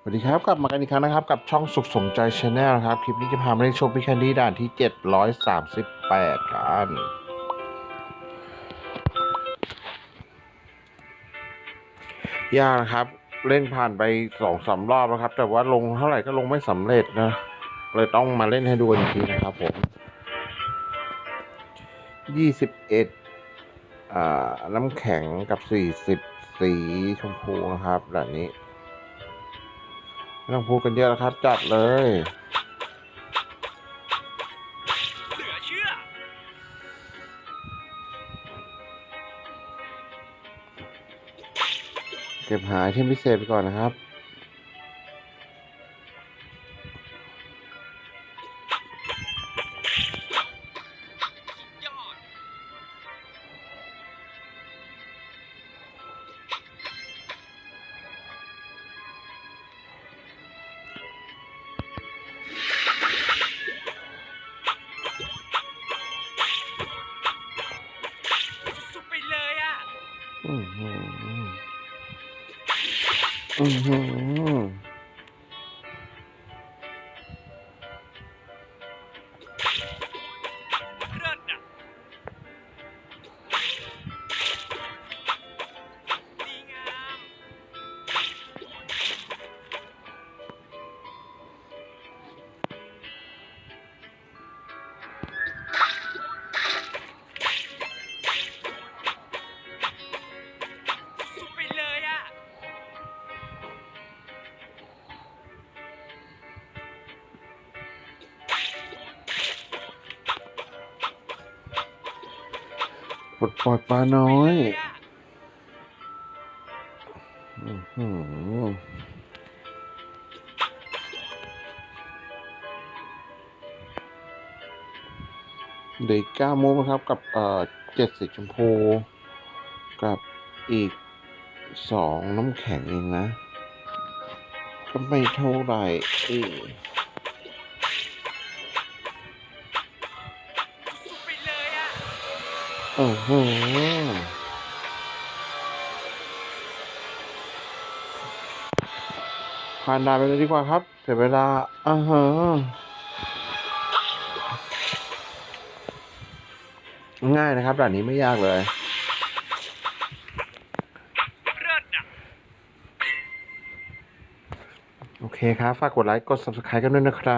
สวัสดีครับกลับมากันอีกครั้งนะครับ กับช่องสุขสมใจชาแนลนะครับ คลิปนี้จะพามาเล่นโชว์พิคันดี้ด่านที่ 738 กันยากนะครับ เล่นผ่านไปสองสามรอบแล้วครับ แต่ว่าลงเท่าไหร่ก็ลงไม่สำเร็จนะ เลยต้องมาเล่นให้ดูอีกทีนะครับผมยี่สิบเอ็ดอ่าน้ำแข็งกับสี่สิบสีชมพูนะครับแบบนี้ ไม่ต้องพูดกันเยอะแล้วครับ จัดเลยเหลือเชื่อ เก็บหายที่พิเศษไปก่อนนะครับ อืมอืมอืม ปลดปล่อยปลาน้อยเลอะอือเด็กเก้าโมงนะครับกับเอ่อเจ็ดสีชมพูกับอีกสองน้ำแข็งเองนะ ก็ไม่เท่าไหร่เอ โอ้โหผ่านด่านไปเลยดีกว่าครับ เสียเวลาอ่าฮะง่ายนะครับด่านนี้ไม่ยากเลยโอเคครับ ฝากกดไลค์ กด subscribe กันด้วยนะครับ